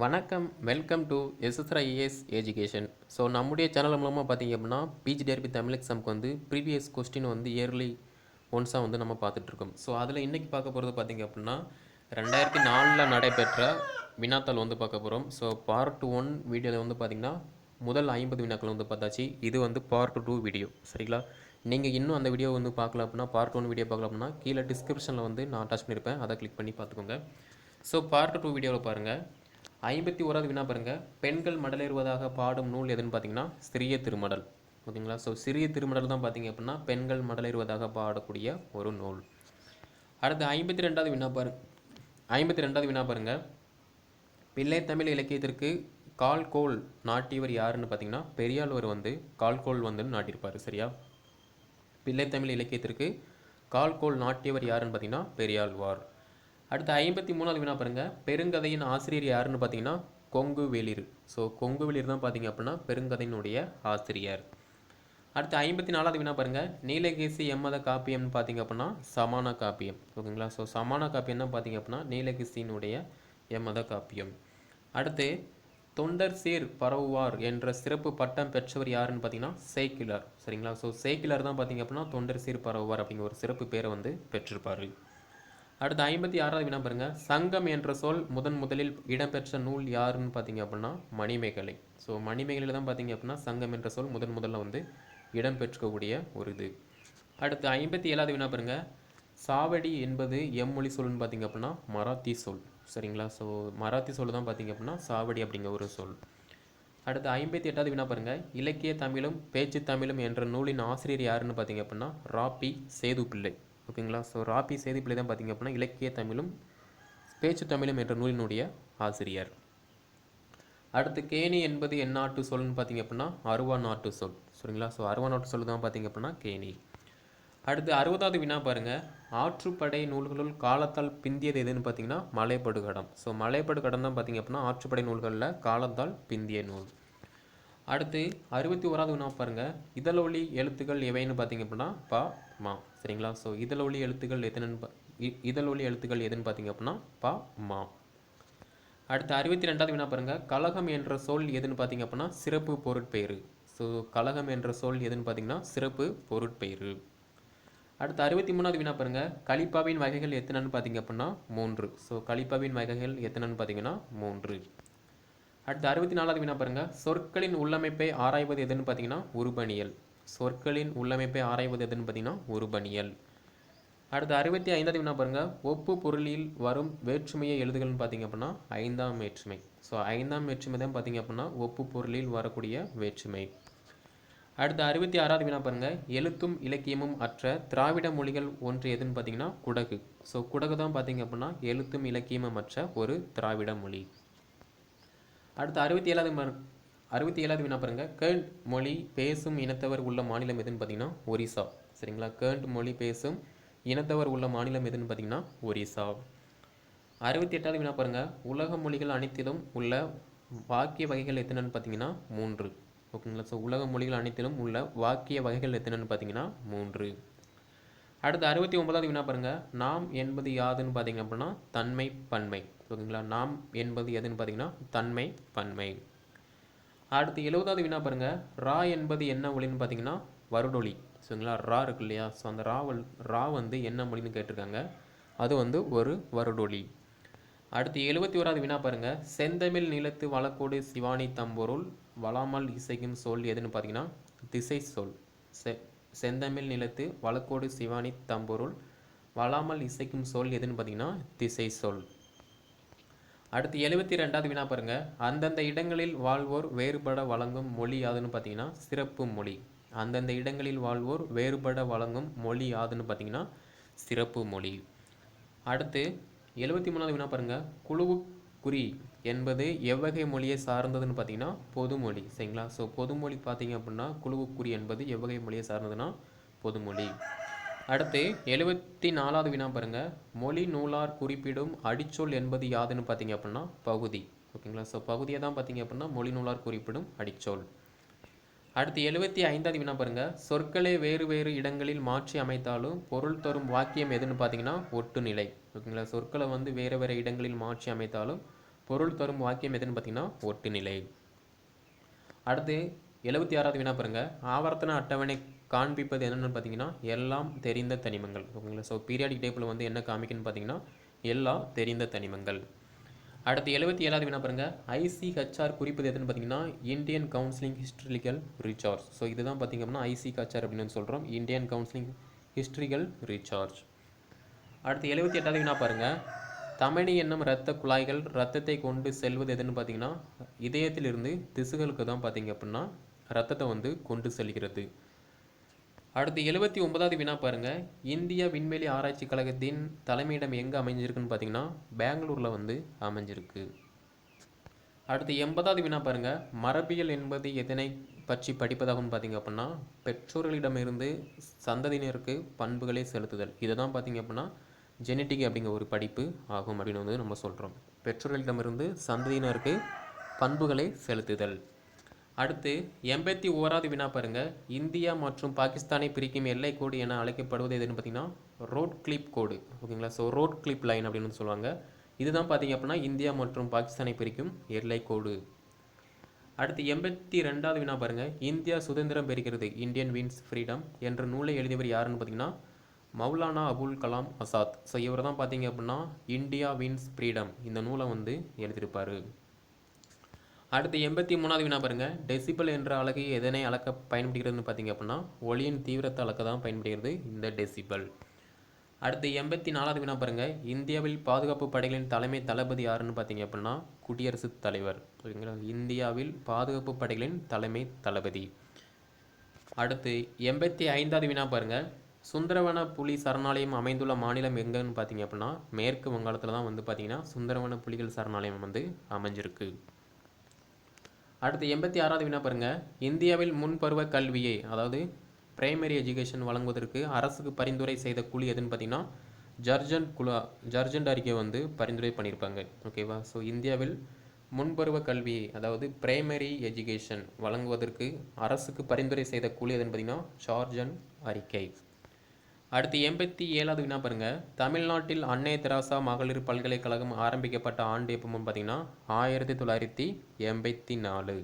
வணக்கம் welcome to SSR education so நம்முடைய channel மூலமாக பார்த்தீங்க அப்படின்னா பிஜிடிஆர்பி தமிழ் எக்ஸாமுக்கு வந்து ப்ரீவியஸ் கொஸ்டின் வந்து இயர்லி ஒன்ஸாக வந்து நம்ம பார்த்துட்ருக்கோம் ஸோ அதில் இன்றைக்கி பார்க்க போகிறது பார்த்தீங்க அப்படின்னா ரெண்டாயிரத்தி நாலில் நடைபெற்ற வினாத்தாள் வந்து பார்க்க போகிறோம் ஸோ பார்ட் ஒன் வீடியோவில் வந்து பார்த்திங்கன்னா முதல் ஐம்பது வினாக்கள் வந்து பார்த்தாச்சு. இது வந்து பார்ட் டூ வீடியோ சரிங்களா? நீங்கள் இன்னும் அந்த வீடியோ வந்து பார்க்கல அப்படின்னா பார்ட் ஒன் வீடியோ பார்க்கல அப்படின்னா கீழே டிஸ்கிரிப்ஷனில் வந்து நான் அட்டாச் பண்ணியிருப்பேன் அதை கிளிக் பண்ணி பார்த்துக்கோங்க ஸோ பார்ட் டூ வீடியோவில் பாருங்கள் ஐம்பத்தி ஓராவது வினா பாருங்கள் பெண்கள் மடலேறுவதாக பாடும் நூல் எதுன்னு பார்த்தீங்கன்னா சிறிய திருமடல். ஓகேங்களா? ஸோ சிறிய திருமடல் தான் பார்த்தீங்க அப்படின்னா பெண்கள் மடலேறுவதாக பாடக்கூடிய ஒரு நூல். அடுத்து ஐம்பத்தி ரெண்டாவது வினா பாருங்க ஐம்பத்தி ரெண்டாவது வினா பாருங்கள் பிள்ளை தமிழ் இலக்கியத்திற்கு கால்கோல் நாட்டியவர் யாருன்னு பார்த்தீங்கன்னா பெரியாழ்வர் வந்து கால்கோல் வந்து நாட்டியிருப்பார் சரியா? பிள்ளை தமிழ் இலக்கியத்திற்கு கால்கோல் நாட்டியவர் யாருன்னு பார்த்தீங்கன்னா பெரியாழ்வார். அடுத்து ஐம்பத்தி மூணாவது வினா பாருங்கள் பெருங்கதையின் ஆசிரியர் யாருன்னு பார்த்தீங்கன்னா கொங்கு வெளிர் ஸோ கொங்கு வெளிர் தான் பார்த்தீங்க அப்படின்னா பெருங்கதையினுடைய ஆசிரியர். அடுத்து ஐம்பத்தி நாலாவது வினா பாருங்கள் நீலகேசி எம்மத காப்பியம்னு பார்த்தீங்க அப்படின்னா சமான காப்பியம். ஓகேங்களா? ஸோ சமான காப்பியம் தான் பார்த்தீங்க அப்படின்னா நீலகேசியினுடைய எம்மத காப்பியம். அடுத்து தொண்டர் சீர் பரவுவார் என்ற சிறப்பு பட்டம் பெற்றவர் யாருன்னு பார்த்தீங்கன்னா சேக்கிலார் சரிங்களா? ஸோ சேக்கிலார் தான் பார்த்தீங்க அப்படின்னா தொண்டர் சீர் பரவுவார் அப்படிங்கிற ஒரு சிறப்பு பேரை வந்து பெற்றிருப்பார் அடுத்து ஐம்பத்தி ஆறாவது வினா பாருங்க. சங்கம் என்ற சொல் முதன் முதலில் இடம்பெற்ற நூல் யாருன்னு பார்த்தீங்க அப்படின்னா மணிமேகலை. ஸோ மணிமேகலையில் தான் பார்த்தீங்க அப்படின்னா சங்கம் என்ற சொல் முதன் முதல்ல வந்து இடம்பெற்றக்கூடிய ஒரு இது. அடுத்து ஐம்பத்தி ஏழாவது வினா பாருங்க. சாவடி என்பது எம்மொழி சொல்லுன்னு பார்த்தீங்க அப்படின்னா மராத்தி சொல். சரிங்களா? ஸோ மராத்தி சொல் தான் பார்த்தீங்க அப்படின்னா சாவடி அப்படிங்கிற ஒரு சொல். அடுத்து ஐம்பத்தி எட்டாவது வினா பாருங்க. இலக்கிய தமிழும் பேச்சு தமிழும் என்ற நூலின் ஆசிரியர் யாருன்னு பார்த்தீங்க அப்படின்னா ராப்பி சேது பிள்ளை ஓகேங்களா? ஸோ ராப்பி சேது தான் பார்த்தீங்க அப்படின்னா இலக்கிய தமிழும் பேச்சு தமிழும் என்ற நூலினுடைய ஆசிரியர். அடுத்து கேணி என்பது எந்நாட்டு சொல்னு பார்த்தீங்க அப்படின்னா அருவா நாட்டு சொல். சரிங்களா? ஸோ அருவா நாட்டு சொல் தான் பார்த்தீங்க அப்படின்னா கேணி. அடுத்து அறுபதாவது வினா பாருங்கள் ஆற்றுப்படை நூல்களுள் காலத்தால் பிந்தியது எதுன்னு பார்த்தீங்கன்னா மலைப்படுகடம். ஸோ மலைப்படுகடம் தான் பார்த்தீங்க அப்படின்னா ஆற்றுப்படை நூல்களில் காலத்தால் பிந்திய நூல். அடுத்து அறுபத்தி ஓராவது வினா பாருங்க. இதழொலி எழுத்துக்கள் எவைன்னு பார்த்தீங்க அப்படின்னா பா மா. சரிங்களா? ஸோ இதழொலி எழுத்துக்கள் எதுன்னு பா- இ- இதழொலி எழுத்துக்கள் எதுன்னு பார்த்தீங்க அப்படின்னா பா மா. அடுத்து அறுபத்தி ரெண்டாவது வினா பாருங்க. கழகம் என்ற சொல் எதுன்னு பார்த்தீங்க அப்படின்னா சிறப்பு பொருட்பெயர். ஸோ கலகம் என்ற சொல் எதுன்னு பார்த்தீங்கன்னா சிறப்பு பொருட்பெயர். அடுத்து அறுபத்தி மூணாவது வினா பாருங்க. கலிப்பாவின் வகைகள் எத்தனைன்னு பார்த்தீங்க அப்படின்னா மூன்று. ஸோ கலிப்பாவின் வகைகள் எத்தனைன்னு பார்த்தீங்கன்னா மூன்று. அடுத்து அறுபத்தி நாலாவது வினா பாருங்கள் சொற்களின் உள்ளமைப்பை ஆராய்வது எதுன்னு பார்த்தீங்கன்னா உருபணியல் சொற்களின் உள்ளமைப்பை ஆராய்வது எதுன்னு பார்த்தீங்கன்னா உருபணியல் அடுத்து அறுபத்தி ஐந்தாவது வினா பாருங்கள் ஒப்பு பொருளில் வரும் வேற்றுமையை எழுதுகள்னு பார்த்தீங்க அப்படின்னா ஐந்தாம் வேற்றுமை. ஸோ ஐந்தாம் வேற்றுமை தான் பார்த்தீங்க அப்படின்னா ஒப்பு பொருளில் வரக்கூடிய வேற்றுமை. அடுத்து அறுபத்தி ஆறாவது வினா பாருங்கள் எழுத்தும் இலக்கியமும் அற்ற திராவிட மொழிகள் ஒன்று எதுன்னு பார்த்தீங்கன்னா குடகு. ஸோ குடகு தான் பார்த்தீங்க அப்படின்னா எழுத்தும் இலக்கியமும் அற்ற ஒரு திராவிட மொழி. அடுத்து அறுபத்தி ஏழாவது ம- அறுபத்தி ஏழாவது வினா பாருங்க. கேண்ட் மொழி பேசும் இனத்தவர் உள்ள மாநிலம் எதுன்னு பார்த்தீங்கன்னா ஒரிசா. சரிங்களா? கேண்ட் மொழி பேசும் இனத்தவர் உள்ள மாநிலம் எதுன்னு பார்த்தீங்கன்னா ஒரிசா. அறுபத்தி எட்டாவது வினா பாருங்க. உலக மொழிகள் அனைத்திலும் உள்ள வாக்கிய வகைகள் எத்தனைன்னு பார்த்தீங்கன்னா மூன்று. ஓகேங்களா? ஸோ உலக மொழிகள் அனைத்திலும் உள்ள வாக்கிய வகைகள் எத்தனைன்னு பார்த்தீங்கன்னா மூன்று. அடுத்து அறுபத்தி ஒன்பதாவது வினா பாருங்கள் நாம் என்பது யாதுன்னு பார்த்தீங்க அப்படின்னா தன்மை பன்மை. ஓகேங்களா? நாம் என்பது எதுன்னு பார்த்தீங்கன்னா தன்மை பன்மை. அடுத்து எழுபதாவது வினா பாருங்கள் ரா என்பது என்ன மொழின்னு பார்த்தீங்கன்னா வருடொலி சரிங்களா ரா இருக்கு இல்லையா? ஸோ அந்த ரா வல் ரா வந்து என்ன மொழின்னு கேட்டிருக்காங்க. அது வந்து ஒரு வருடொலி அடுத்து எழுபத்தி ஓராவது வினா பாருங்கள் செந்தமிழ் நிலத்து வழக்கோடு சிவானி தம்பொருள் வளாமல் இசைக்கும் சொல் எதுன்னு பார்த்தீங்கன்னா திசை சொல். செ செந்தமிழ் நிலத்து வழக்கோடு சிவானி தம்பொருள் வளாமல் இசைக்கும் சொல் எதுன்னு பார்த்தீங்கன்னா திசை சொல். அடுத்து எழுபத்தி ரெண்டாவது வினா பாருங்க. அந்தந்த இடங்களில் வாழ்வோர் வேறுபட வழங்கும் மொழி யாதுன்னு பார்த்தீங்கன்னா சிறப்பு மொழி. அந்தந்த இடங்களில் வாழ்வோர் வேறுபட வழங்கும் மொழி யாதுன்னு பார்த்தீங்கன்னா சிறப்பு மொழி. அடுத்து எழுபத்தி மூணாவது வினா பாருங்க. குழுவு குறி என்பது எவ்வகை மொழியை சார்ந்ததுன்னு பார்த்தீங்கன்னா பொதுமொழி சரிங்களா? ஸோ பொதுமொழி பார்த்தீங்க அப்படின்னா குழுவுக்குறி என்பது எவ்வகை மொழியை சார்ந்ததுன்னா பொதுமொழி. அடுத்து எழுபத்தி நாலாவது வினா பாருங்கள் மொழி நூலார் குறிப்பிடும் அடிச்சொல் என்பது யாதுன்னு பார்த்தீங்க அப்படின்னா பகுதி. ஓகேங்களா? ஸோ பகுதியை தான் பார்த்தீங்க அப்படின்னா மொழி நூலார் குறிப்பிடும் அடிச்சொல். அடுத்து எழுபத்தி ஐந்தாவது வினா பாருங்கள் சொற்களை வேறு வேறு இடங்களில் மாற்றி அமைத்தாலும் பொருள் தரும் வாக்கியம் எதுன்னு பார்த்தீங்கன்னா ஒட்டுநிலை. ஓகேங்களா? சொற்களை வந்து வேறு வேறு இடங்களில் மாற்றி அமைத்தாலும் பொருள் தரும் வாக்கியம் எதுன்னு பார்த்தீங்கன்னா ஒட்டுநிலை. அடுத்து எழுபத்தி ஆறாவது வினா பாருங்க. ஆவர்த்தன அட்டவணை காண்பிப்பது என்னென்னு பார்த்தீங்கன்னா எல்லாம் தெரிந்த தனிமங்கள். ஓகேங்களா? ஸோ பீரியாடிக் டேபிள் வந்து என்ன காமிக்குன்னு பார்த்தீங்கன்னா எல்லாம் தெரிந்த தனிமங்கள். அடுத்து எழுபத்தி ஏழாவது வினா பாருங்க. ஐசிஹெச்ஆர் குறிப்பது எதுன்னு பார்த்தீங்கன்னா Indian council historical research so இதுதான் பார்த்தீங்க அப்படின்னா ஐசிஹெச்ஆர் அப்படின்னு சொல்கிறோம் இந்தியன் கவுன்சிலிங் ஹிஸ்டரிக்கல் ரீசார்ஜ் அடுத்து எழுபத்தி எட்டாவது வினா பாருங்கள் தமணி என்னும் இரத்த குழாய்கள் ரத்தத்தை கொண்டு செல்வது எதுன்னு பார்த்தீங்கன்னா இதயத்திலிருந்து திசுகளுக்கு தான் பார்த்தீங்க அப்படின்னா ரத்தத்தை வந்து கொண்டு செல்கிறது. அடுத்து எழுபத்தி ஒன்பதாவது வினா பாருங்கள் இந்திய விண்வெளி ஆராய்ச்சி கழகத்தின் தலைமையிடம் எங்கே அமைஞ்சிருக்குன்னு பார்த்தீங்கன்னா பெங்களூரில் வந்து அமைஞ்சிருக்கு. அடுத்து எண்பதாவது வினா பாருங்கள் மரபியல் என்பது எதனை பற்றி படிப்பதாகும் பார்த்தீங்க அப்படின்னா பெற்றோர்களிடமிருந்து சந்ததியினருக்கு பண்புகளை செலுத்துதல். இதை தான் பார்த்தீங்க அப்படின்னா ஜெனட்டிக் அப்படிங்கிற ஒரு படிப்பு ஆகும் அப்படின்னு வந்து நம்ம சொல்கிறோம் பெற்றோர்களிடமிருந்து சந்ததியினருக்கு பண்புகளை செலுத்துதல். அடுத்து எண்பத்தி ஓராவது வினா பாருங்கள் இந்தியா மற்றும் பாகிஸ்தானை பிரிக்கும் எல்லை கோடு என அழைக்கப்படுவது எதுன்னு பார்த்தீங்கன்னா ரோட் கிளிப் கோடு ஓகேங்களா? ஸோ ரோட் கிளிப் லைன் அப்படின்னு சொல்லுவாங்க. இதுதான் பார்த்தீங்க அப்படின்னா இந்தியா மற்றும் பாகிஸ்தானை பிரிக்கும் எல்லை கோடு. அடுத்து எண்பத்தி ரெண்டாவது வினா பாருங்கள் இந்தியா சுதந்திரம் பெறுகிறது இந்தியன் வின்ஸ் ஃப்ரீடம் என்ற நூலை எழுதியவர் யாருன்னு பார்த்தீங்கன்னா மௌலானா அபுல் கலாம் ஆசாத் ஸோ இவர் தான் பார்த்தீங்க அப்படின்னா இந்தியா வின்ஸ் ஃப்ரீடம் இந்த நூலை வந்து எழுதியிருப்பார். அடுத்து எண்பத்தி மூணாவது வினா பாருங்கள் டெசிபல் என்ற அழகை எதனை அளக்க பயன்படுகிறதுன்னு பார்த்தீங்க அப்படின்னா ஒளியின் தீவிரத்தை அளக்க தான் பயன்படுகிறது இந்த டெசிபல் அடுத்து எண்பத்தி நாலாவது வினா பாருங்கள் இந்தியாவில் பாதுகாப்பு படைகளின் தலைமை தளபதி யாருன்னு பார்த்தீங்க அப்படின்னா குடியரசுத் தலைவர். ஓகேங்களா இந்தியாவில் பாதுகாப்பு படைகளின் தலைமை தளபதி. அடுத்து எண்பத்தி ஐந்தாவது வினா பாருங்கள் சுந்தரவன புலி சரணாலயம் அமைந்துள்ள மாநிலம் எங்கன்னு பார்த்தீங்க அப்படின்னா மேற்கு வங்காளத்தில் தான் வந்து பார்த்தீங்கன்னா சுந்தரவன புலிகள் சரணாலயம் வந்து அமைஞ்சிருக்கு. அடுத்து எண்பத்தி ஆறாவது வினா பாருங்கள் இந்தியாவில் முன்பருவ கல்வியை அதாவது பிரைமரி எஜுகேஷன் வழங்குவதற்கு அரசுக்கு பரிந்துரை செய்த குழு எதுன்னு பார்த்தீங்கன்னா ஜர்ஜன் குழா ஜர்ஜன்ட் அறிக்கை வந்து பரிந்துரை பண்ணியிருப்பாங்க. ஓகேவா ஸோ இந்தியாவில் முன்பருவ கல்வி அதாவது பிரைமரி எஜுகேஷன் வழங்குவதற்கு அரசுக்கு பரிந்துரை செய்த குழு எதுன்னு பார்த்தீங்கன்னா ஜார்ஜன் அறிக்கை. அடுத்து எண்பத்தி ஏழாவது வினா பாருங்கள் தமிழ்நாட்டில் அன்னை தெராசா மகளிர் பல்கலைக்கழகம் ஆரம்பிக்கப்பட்ட ஆண்டு எப்போன்னு பார்த்தீங்கன்னா ஆயிரத்தி தொள்ளாயிரத்தி எண்பத்தி நாலு.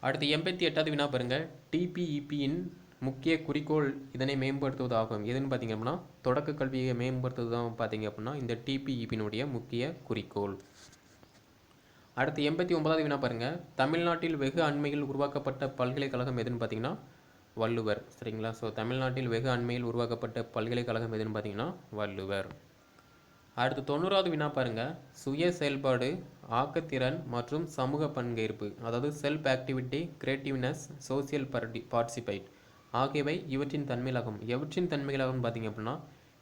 அடுத்து எண்பத்தி எட்டாவது வினா பாருங்கள் டிபிஇபியின் முக்கிய குறிக்கோள் இதனை மேம்படுத்துவது ஆகும் எதுன்னு பார்த்தீங்க அப்படின்னா தொடக்க கல்வியை மேம்படுத்துவது தான் பார்த்தீங்க அப்படின்னா இந்த டிபிஇபியினுடைய முக்கிய குறிக்கோள். அடுத்து எண்பத்தி ஒன்பதாவது வினா பாருங்கள் தமிழ்நாட்டில் வெகு அண்மையில் உருவாக்கப்பட்ட பல்கலைக்கழகம் எதுன்னு பார்த்தீங்கன்னா வள்ளுவர் சரிங்களா? ஸோ தமிழ்நாட்டில் வெகு அண்மையில் உருவாக்கப்பட்ட பல்கலைக்கழகம் எதுன்னு பார்த்தீங்கன்னா வள்ளுவர். அடுத்து தொண்ணூறாவது வினா பாருங்கள் சுய செயல்பாடு ஆக்கத்திறன் மற்றும் சமூக பங்கேற்பு அதாவது self activity creativeness social party participate ஆகியவை இவற்றின் தன்மைகளாகும். எவற்றின் தன்மைகளாகும் பார்த்தீங்க அப்படின்னா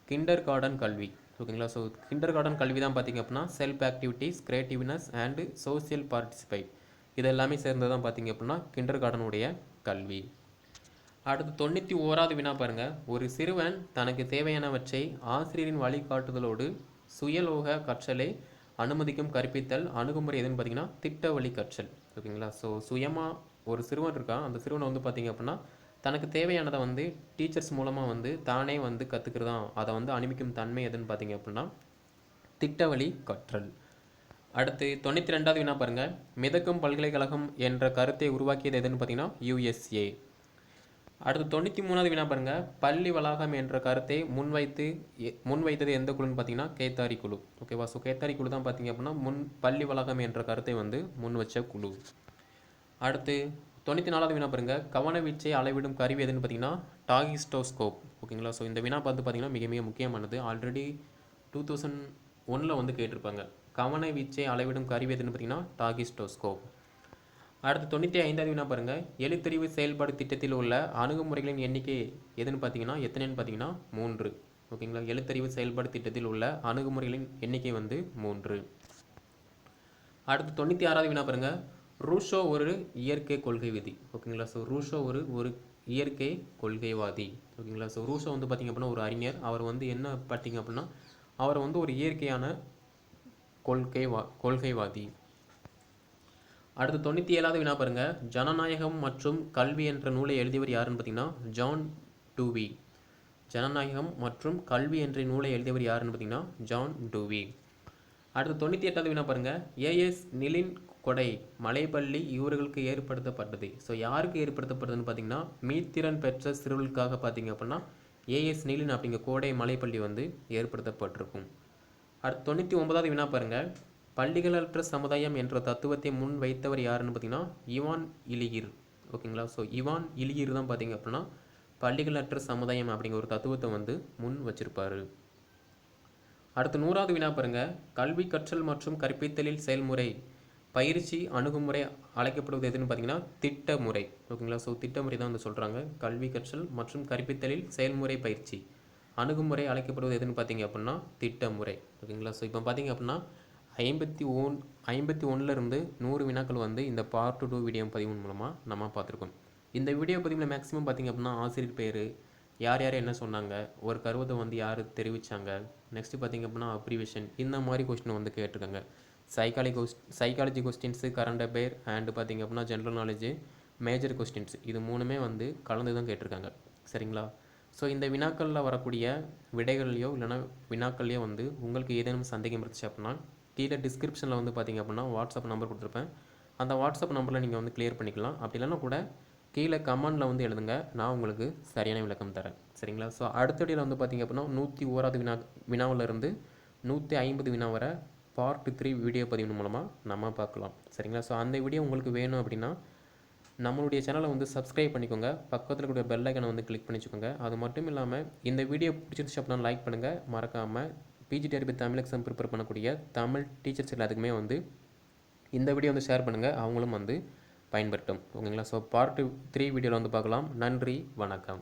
கிண்டர் கார்டன் கல்வி ஓகேங்களா ஸோ கிண்டர் கார்டன் கல்வி தான் பார்த்தீங்க அப்படின்னா self activities creativeness and social participate இது எல்லாமே சேர்ந்து தான் பார்த்தீங்க அப்படின்னா கிண்டர் கார்டனுடைய கல்வி. அடுத்து தொண்ணூற்றி ஓராவது வினா பாருங்கள் ஒரு சிறுவன் தனக்கு தேவையானவற்றை ஆசிரியரின் வழிகாட்டுதலோடு சுயலோக கற்றலை அனுமதிக்கும் கற்பித்தல் அணுகுமுறை எதுன்னு பார்த்தீங்கன்னா திட்ட வழி கற்றல். ஓகேங்களா? ஸோ சுயமாக ஒரு சிறுவன் இருக்கான். அந்த சிறுவனை வந்து பார்த்தீங்க அப்படின்னா தனக்கு தேவையானதை வந்து டீச்சர்ஸ் மூலமாக வந்து தானே வந்து கற்றுக்கிறதா அதை வந்து அனுமிக்கும் தன்மை எதுன்னு பார்த்தீங்க அப்படின்னா திட்ட வழி கற்றல். அடுத்து தொண்ணூற்றி ரெண்டாவது வினா பாருங்கள் மிதக்கும் பல்கலைக்கழகம் என்ற கருத்தை உருவாக்கியது எதுன்னு பார்த்தீங்கன்னா யுஎஸ்ஏ அடுத்து தொண்ணூற்றி மூணாவது வினா பாருங்கள் பள்ளி வளாகம் என்ற கருத்தை முன்வைத்து எ- முன்வைத்தது எந்த குழுன்னு பார்த்தீங்கன்னா கேத்தாரி குழு. ஓகேவா ஸோ கேத்தாரி குழு தான் பார்த்தீங்க அப்படின்னா முன் பள்ளி வளாகம் என்ற கருத்தை வந்து முன் வச்ச குழு. அடுத்து தொண்ணூற்றி நாலாவது வினா பாருங்கள் கவனவீச்சை அளவிடும் கருவி எதுன்னு பார்த்தீங்கன்னா டாகிஸ்டோஸ்கோப். ஓகேங்களா ஸோ இந்த வினா பார்த்து பார்த்தீங்கன்னா மிக மிக முக்கியமானது. ஆல்ரெடி டூ தௌசண்ட் ஒனில் வந்து கேட்டிருப்பாங்க. கவனவீச்சை அளவிடும் கருவி எதுன்னு பார்த்தீங்கன்னா டாகிஸ்டோஸ்கோப். அடுத்து தொண்ணூற்றி ஐந்தாவது வினா பாருங்கள் எழுத்தறிவு செயல்பாடு திட்டத்தில் உள்ள அணுகுமுறைகளின் எண்ணிக்கை எதுன்னு பார்த்தீங்கன்னா எத்தனைன்னு பார்த்தீங்கன்னா மூன்று. ஓகேங்களா? எழுத்தறிவு செயல்பாடு திட்டத்தில் உள்ள அணுகுமுறைகளின் எண்ணிக்கை வந்து மூன்று. அடுத்து தொண்ணூற்றி ஆறாவது வினா பாருங்கள் ரூஷோ ஒரு இயற்கை கொள்கை விதி. ஓகேங்களா? ஸோ ரூஷோ ஒரு ஒரு இயற்கை கொள்கைவாதி. ஓகேங்களா? ஸோ ரூஷோ வந்து பார்த்திங்க அப்படின்னா ஒரு அறிஞர். அவர் வந்து என்ன பார்த்தீங்க அப்படின்னா அவர் வந்து ஒரு இயற்கையான கொள்கை வா கொள்கைவாதி. அடுத்து தொண்ணூற்றி ஏழாவது வினா பாருங்க. ஜனநாயகம் மற்றும் கல்வி என்ற நூலை எழுதியவர் யாருன்னு பார்த்தீங்கன்னா ஜான் டூவி ஜனநாயகம் மற்றும் கல்வி என்ற நூலை எழுதியவர் யாருன்னு பார்த்தீங்கன்னா ஜான் டூவி அடுத்து தொண்ணூற்றி எட்டாவது வினா பாருங்கள் ஏஎஸ் நிலின் கொடை மலைப்பள்ளி இவர்களுக்கு ஏற்படுத்தப்பட்டது. ஸோ யாருக்கு ஏற்படுத்தப்பட்டதுன்னு பார்த்தீங்கன்னா மீத்திறன் பெற்ற சிறுவர்களுக்காக பார்த்தீங்க அப்படின்னா ஏஎஸ் நிலின் அப்படிங்கிற கோடை மலைப்பள்ளி வந்து ஏற்படுத்தப்பட்டிருக்கும். அடுத்து தொண்ணூற்றி ஒன்பதாவது வினா பாருங்கள் பள்ளிகளற்ற சமுதாயம் என்ற தத்துவத்தை முன் வைத்தவர் யாருன்னு பார்த்தீங்கன்னா இவான் இலியிர். ஓகேங்களா? ஸோ இவான் இலியிர் தான் பார்த்தீங்க அப்படின்னா பள்ளிகளற்ற சமுதாயம் அப்படிங்கிற ஒரு தத்துவத்தை வந்து முன் வச்சிருப்பார். அடுத்து நூறாவது வினா பாருங்க. கல்வி கற்றல் மற்றும் கற்பித்தலில் செயல்முறை பயிற்சி அணுகுமுறை அழைக்கப்படுவது எதுன்னு பார்த்தீங்கன்னா திட்டமுறை. ஓகேங்களா? ஸோ திட்டமுறை தான் வந்து சொல்கிறாங்க கல்வி கற்றல் மற்றும் கற்பித்தலில் செயல்முறை பயிற்சி அணுகுமுறை அழைக்கப்படுவது எதுன்னு பார்த்தீங்க அப்படின்னா திட்டமுறை. ஓகேங்களா? ஸோ இப்போ பார்த்தீங்க அப்படின்னா ஐம்பத்தி ஒன் ஐம்பத்தி ஒன்றுலேருந்து நூறு வினாக்கள் வந்து இந்த பார்ட் டூ வீடியோ பதிவு மூலமாக நம்ம பார்த்துருக்கோம். இந்த வீடியோ பதிவில் மேக்ஸிமம் பார்த்தீங்க அப்படின்னா ஆசிரியர் பேர் யார் யார் என்ன சொன்னாங்க ஒரு கருவத்தை வந்து யார் தெரிவித்தாங்க நெக்ஸ்ட்டு பார்த்திங்க அப்படின்னா அப்ரிவேஷன் இந்த மாதிரி கொஸ்டின் வந்து கேட்டிருக்காங்க. Psychology quest psychology questions current affair and பார்த்தீங்க அப்படின்னா ஜென்ரல் நாலேஜு மேஜர் கொஸ்டின்ஸ் இது மூணுமே வந்து கலந்து தான் கேட்டிருக்காங்க. சரிங்களா? ஸோ இந்த வினாக்களில் வரக்கூடிய விடைகள்லையோ இல்லைனா வினாக்கள்லையோ வந்து உங்களுக்கு ஏதேனும் சந்தேகம் இருந்துச்சு அப்படின்னா கீழே டிஸ்கிரிப்ஷனில் வந்து பார்த்தீங்க அப்படின்னா வாட்ஸ்அப் நம்பர் கொடுத்துருப்பேன். அந்த வாட்ஸ்அப் நம்பரில் நீங்கள் வந்து கிளியர் பண்ணிக்கலாம். அப்படி இல்லைன்னா கூட கீழே கமெண்டில் வந்து எழுதுங்க. நான் உங்களுக்கு சரியான விளக்கம் தரேன். சரிங்களா? ஸோ அடுத்தடியில் வந்து பார்த்தீங்க அப்படின்னா நூற்றி ஓராது வினா வினாவிலிருந்து நூற்றி ஐம்பது வினா வரை பார்ட் த்ரீ வீடியோ பதிவு மூலமாக நம்ம பார்க்கலாம். சரிங்களா? ஸோ அந்த வீடியோ உங்களுக்கு வேணும் அப்படின்னா நம்மளுடைய சேனலை வந்து சப்ஸ்கிரைப் பண்ணிக்கோங்க. பக்கத்தில் கூட பெல் ஐக்கனை வந்து கிளிக் பண்ணிச்சுக்கோங்க. அது மட்டும் இல்லாமல் இந்த வீடியோ பிடிச்சிருந்துச்சு அப்படின்னா லைக் பண்ணுங்கள் மறக்காமல் பிஜிடிஆர்பி தமிழ் எக்ஸாம் ப்ரிப்பேர் பண்ணக்கூடிய தமிழ் டீச்சர்ஸ் எல்லாத்துக்குமே வந்து இந்த வீடியோ வந்து ஷேர் பண்ணுங்கள் அவங்களும் வந்து பயன்படுத்தும் ஓகேங்களா? ஸோ பார்ட் த்ரீ வீடியோவில் வந்து பார்க்கலாம். நன்றி வணக்கம்.